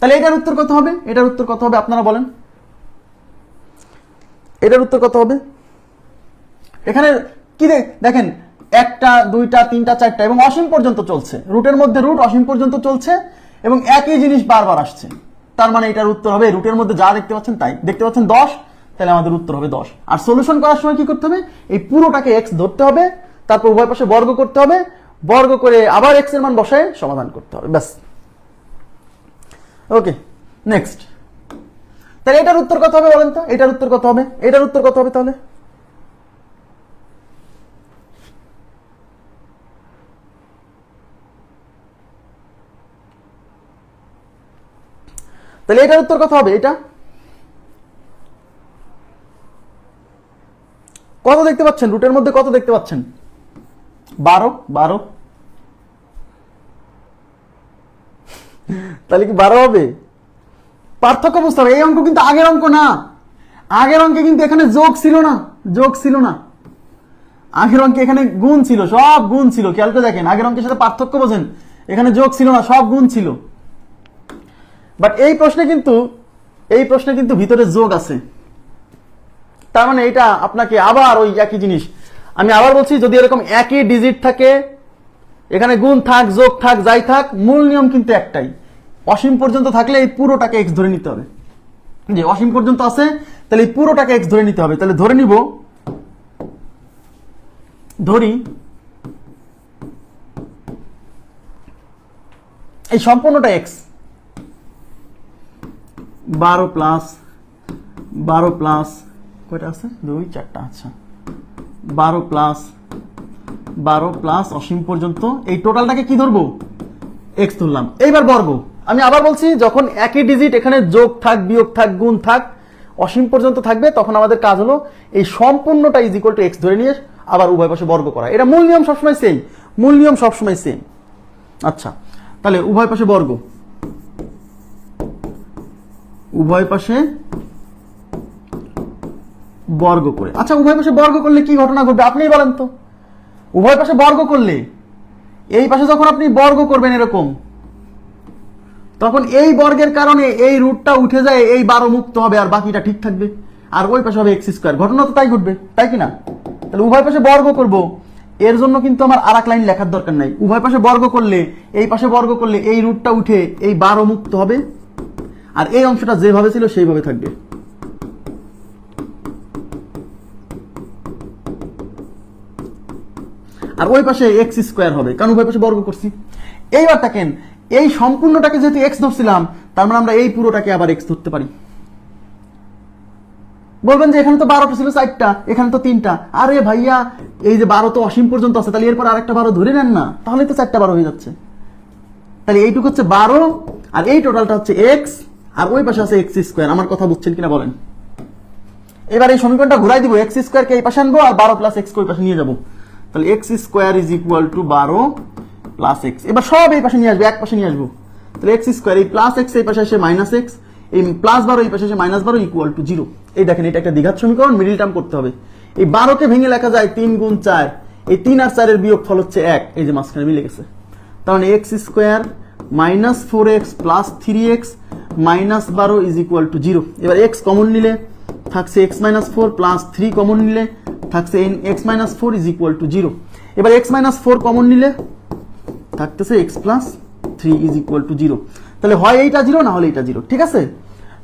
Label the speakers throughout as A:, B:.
A: তাহলে এটার উত্তর কত হবে? এটার উত্তর কত হবে আপনারা বলেন। এটার উত্তর কত হবে? এখানে কি দেখেন, একটা, দুইটা, তিনটা, চারটা এবং অসীম পর্যন্ত চলছে। রুটের মধ্যে রুট, অসীম পর্যন্ত চলছে এবং একই জিনিস বারবার আসছে। তার মানে এটার উত্তর হবে, রুটের মধ্যে যা দেখতে পাচ্ছেন তাই। দেখতে পাচ্ছেন দশ, তাহলে আমাদের উত্তর হবে দশ। আর সলিউশন করার সময় কি করতে হবে? এই পুরোটাকে এক্স ধরতে হবে, তারপর উভয় পাশে বর্গ করতে হবে, বর্গ করে আবার এক্সের মান বসায় সমাধান করতে হবে, ব্যাস। ওকে নেক্সট তাহলে এটার উত্তর কত হবে বলেন তো? এটার উত্তর কত হবে? এটার উত্তর কত হবে তাহলে? তাহলে এটার উত্তর কত হবে? এটা? কত দেখতে পাচ্ছেন? রুটের মধ্যে কত দেখতে পাচ্ছেন? বারো বারো। তাহলে কি বারো হবে? পার্থক্য বুঝতে হবে। এই অঙ্ক কিন্তু আগের অঙ্ক না। আগের অঙ্কে কিন্তু এখানে যোগ ছিল না। যোগ ছিল না। আগের অঙ্কে এখানে গুণ ছিল, সব গুণ ছিল। খেয়াল করে দেখেন, আগের অঙ্কের সাথে পার্থক্য বোঝেন। এখানে যোগ ছিল না, সব গুণ ছিল। বাট এই প্রশ্নে কিন্তু, এই প্রশ্নে কিন্তু ভিতরে যোগ আছে। তার মানে এটা আপনাকে আবার ওই একই জিনিস। আমি আবার বলছি, যদি এরকম একই ডিজিট থাকে, এখানে গুণ থাক, যোগ থাক, যাই থাক, মূল নিয়ম কিন্তু একটাই। অসীম পর্যন্ত থাকলে এই পুরোটাকে এক্স ধরে নিতে হবে। যে অসীম পর্যন্ত আছে, তাহলে এই পুরোটাকে এক্স ধরে নিতে হবে। তাহলে ধরে নিব, ধরি, এই সম্পূর্ণটা এক্স বারো প্লাস বারো প্লাস কয়টা আছে? দুই, চারটা আচ্ছা। বারো প্লাস বারো প্লাস অসীম পর্যন্ত, এই টোটালটাকে কি ধরবো? এক্স ধরলাম। এইবার বর্গ আমি আবার বলছি, যখন একই ডিজিট এখানে যোগ থাক, বিয়োগ থাক, গুণ থাক, অসীম পর্যন্ত থাকবে, তখন আমাদের কাজ হলো এই সম্পূর্ণটা ইজ ইকুয়াল টু এক্স ধরে নিয়ে আবার উভয় পাশে বর্গ করা। এটা মূল নিয়ম সবসময় সেম মূল নিয়ম সবসময় সেম আচ্ছা তাহলে উভয় পাশে বর্গ। উভয় পাশে বর্গ করে। আচ্ছা উভয় পাশে বর্গ করলে কি ঘটনা ঘটবে? আপনিই বলেন তো। উভয় পাশে বর্গ করলে, এই পাশে যখন আপনি বর্গ করবেন এরকম তখন এই বর্গের কারণে এই রুটটা উঠে যায়, এই বারো মুক্ত হবে আর বাকিটা ঠিক থাকবে। আর ওই পাশে হবে এক্স স্কোয়ার ঘটনা তো তাই ঘটবে, তাই কি না? তাহলে উভয় পাশে বর্গ করব। এর জন্য কিন্তু আমার আর লাইন লেখার দরকার নাই। উভয় পাশে বর্গ করলে, এই পাশে বর্গ করলে এই রুটটা উঠে এই বারো মুক্ত হবে। আর এই অংশটা যেভাবে ছিল সেইভাবে থাকবে। আর ওই পাশে এক্স স্কোয়ার হবে। কারণ উভয় পাশে বর্গ করছি। এইবার দেখেন এই সম্পূর্ণটাকে যেহেতু এক্স ধরছিলাম, তার মানে আমরা এই পুরোটাকে আবার এক্স ধরতে পারি। বলবেন যে এখানে তো বারোটা ছিল চারটা, এখানে তো তিনটা। আরে ভাইয়া, এই যে বারো তো অসীম পর্যন্ত আছে, তাহলে এরপর আরেকটা বারো ধরে নেন না তাহলে তো চারটা বারো হয়ে যাচ্ছে। তাহলে এইটুকু হচ্ছে বারো, আর এই টোটালটা হচ্ছে এক্স আর ওই পাশে আছে এক্স স্কোয়ার আমার কথা বুঝছেন কিনা বলেন। এবার এই সমীকরণটা ঘুরাই দিব এক্স স্কোয়ারকে এই পাশে আনব, আর বারো প্লাস এক্স ওই পাশে নিয়ে যাব। তাহলে x square is equal to বারো প্লাস এক্স এবার সব এই পাশে নিয়ে আসব, এক পাশে নিয়ে আসব। তাহলে এক্স স্কোয়ার এই প্লাস এক্স এই পাশে আসে মাইনাস এক্স এই প্লাস বারো এই পাশে আসে মাইনাস বারো ইকুয়াল টু জিরো এই দেখেন, এটা একটা দ্বিঘাত সমীকরণ মিডিল টার্ম করতে হবে। এই বারোকে ভেঙে লেখা যায় তিন গুণ চার। এই তিন আর চারের বিয়োগ ফল হচ্ছে এক। এই যে মাঝখানে মিলে গেছে। তার মানে x square minus four x plus three x minus বারো ইজ ইকুয়াল টু জিরো এবার এক্স কমন নিলে থাকছে x minus four plus three common নিলে থাকছে x minus four is equal to zero এবার এক্স মাইনাস ফোর কমন নিলে থাকতেছে x plus three is equal to zero তাহলে হয় এইটা জিরো না হলে এইটা জিরো ঠিক আছে?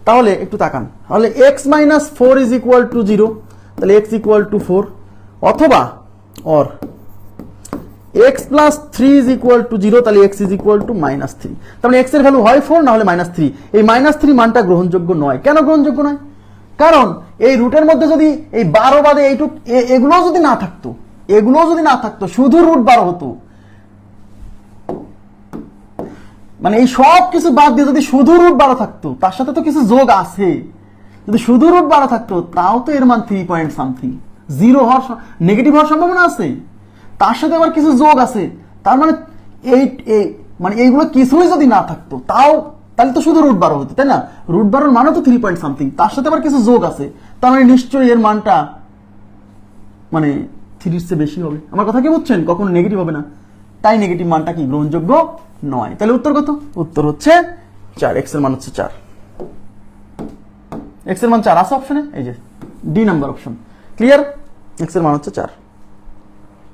A: তাহলে একটু তাকান। তাহলে x minus four is equal to zero তাহলে এক্স ইকুয়াল টু ফোর অথবা or x plus three is equal to zero তাহলে x is equal to minus three তার মানে এক্সের ভ্যালু হয় ফোর না হলে মাইনাস থ্রি এই মাইনাস থ্রি মানটা গ্রহণযোগ্য নয়। কেন গ্রহণযোগ্য নয়? কারণ এই রুটের মধ্যে যদি এই বারো বাদে এইটুক এগুলোও যদি না থাকতো, এগুলোও যদি না থাকতো, শুধু রুট বারো হতো। মানে এই সব কিছু বাদ দিয়ে যদি শুধু রুট বারো থাকতো, তার সাথে তো কিছু যোগ আছে। যদি শুধু রুট বারো থাকতো, তাও তো এর মান থ্রি পয়েন্ট সামথিং জিরো হওয়ার নেগেটিভ হওয়ার সম্ভাবনা আছে। তার সাথে আবার কিছু যোগ আছে। তার মানে এই মানে এইগুলো কিছুই যদি না থাকতো, তাও তাহলে তো শুধু রুট বারো হতো, তাই না? রুট বারোর মানে তো থ্রি পয়েন্ট সামথিং তার সাথে আবার কিছু যোগ আছে। তার মানে নিশ্চয়ই এর মানটা মানে থ্রির চেয়ে বেশি হবে। আমার কথা কি বুঝছেন? কখনো নেগেটিভ হবে না। তাই নেগেটিভ মানটা কি? গ্রহণযোগ্য নয়। তাহলে উত্তর কত? উত্তর হচ্ছে চার। এক্সের মান হচ্ছে চার। এক্সের মান চার আছে অপশনে এই যে ডি নাম্বার অপশন ক্লিয়ার এক্সের মান হচ্ছে চার।